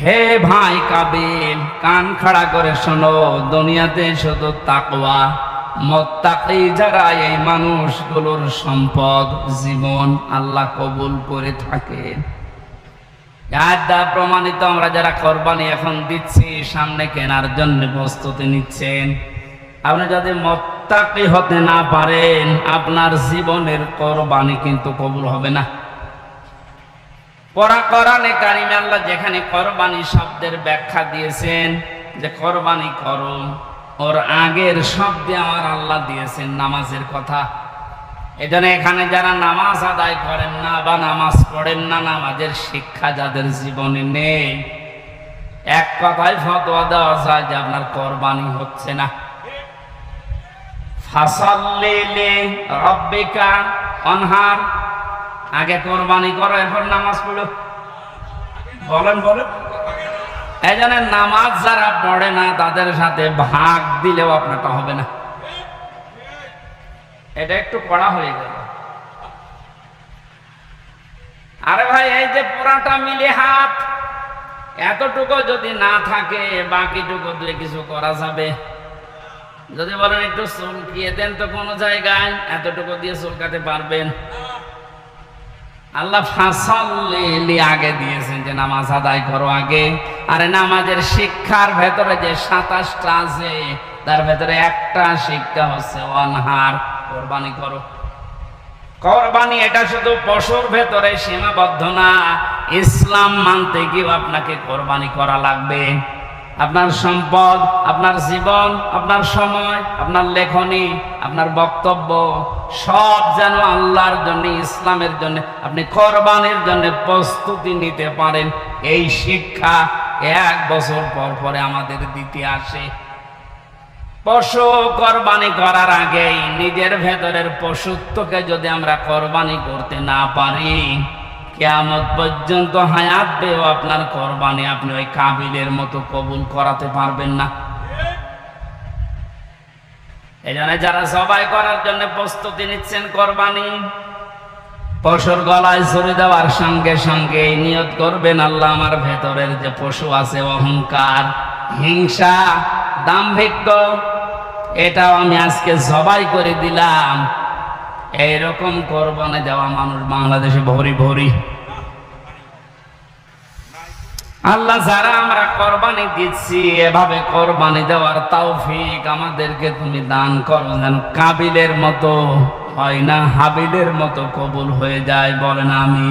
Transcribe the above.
হে ভাই কাবিল, কান খাড়া করে শোনো, দুনিয়াতে শুধু তাকওয়া। মত্তাকি যারা এই মানুষগুলোর সম্পদ জীবন আল্লাহ কবুল করে থাকে। যার প্রমাণিত আমরা যারা কোরবানি এখন দিচ্ছি, সামনে কেনার জন্য প্রস্তুতি নিচ্ছেন। আপনি যদি মত্তাকি হতে না পারেন, আপনার জীবনের কোরবানি কিন্তু কবুল হবে না। পরা কোরআনে কারিমে আল্লাহ যেখানে কোরবানি শব্দের ব্যাখ্যা দিয়েছেন, যে কোরবানি করো, ওর আগের শব্দে আমার আল্লাহ দিয়েছেন নামাজের কথা। এজন্য এখানে যারা নামাজ আদায় করেন না বা নামাজ পড়েন না, নামাজের শিক্ষা যাদের জীবনে নেই, এক কথায় ফতোয়া দেওয়া যায় যে আপনার কোরবানি হচ্ছে না। ফাসাল্লিলি রব্বিকা, অনহার আগে কোরবানি করো, এরপর নামাজ পড়ো। বলেন বলেন। এই নামাজ যারা পড়ে না, তাদের সাথে ভাগ দিলেও আপনারটা হবে না। এটা একটু কড়া হয়ে গেল। আরে ভাই, এই যে পুরাটা মিলে হাত, এতটুকু যদি না থাকে, বাকিটুকু দিয়ে কিছু করা যাবে। যদি বলেন একটু চুলকিয়ে দেন তো কোনো জায়গায়, এতটুকু দিয়ে চুলকাতে পারবেন। আল্লাহ ফাঁসাল্লি আগে দিয়েছেন যে নামাজ আদায় করো আগে। আরে নামাজের শিক্ষার ভেতরে যে সাতাশটা আছে, তার ভেতরে একটা শিক্ষা হচ্ছে অনহার। কোরবানি করো। কোরবানি এটা শুধু পশুর ভেতরে সীমাবদ্ধ না, ইসলাম মানতে গিয়েও আপনাকে কোরবানি করা লাগবে। আপনার সম্পদ, আপনার জীবন, আপনার সময়, আপনার লেখনী, আপনার বক্তব্য, সব যেন আল্লাহর জন্য, ইসলামের জন্য, আপনি কোরবানির জন্য প্রস্তুতি নিতে পারেন। এই শিক্ষা এক বছর পর পরে আমাদের দিতে আসে। পশু কোরবানি করার আগেই নিজের ভেতরের পশুত্বকে যদি আমরা কোরবানি করতে না পারি কেয়ামত পর্যন্ত হায়াত পেয়েও আপনার কোরবানি আপনি ওই কাবিলের মতো কবুল করাতে পারবেন না। যারা সবাই করার জন্য প্রস্তুতি নিচ্ছেন কোরবানি, পশুর গলায় ছুরি দেওয়ার সঙ্গে সঙ্গে নিয়ত করবেন, আল্লাহ আমার ভেতরের যে পশু আছে অহংকার, হিংসা, দাম্ভিক্য, এটাও আমি আজকে জবাই করে দিলাম। এইরকম কোরবানি দেওয়া মানুষ বাংলাদেশে ভরি ভরি। আল্লাহ যারা আমরা কোরবানি দিচ্ছি, এভাবে কোরবানি দেওয়ার তৌফিক আমাদেরকে তুমি দান করো। যেন কাবিলের মতো হয় না, হাবিলের মতো কবুল হয়ে যায়, বলেন আমি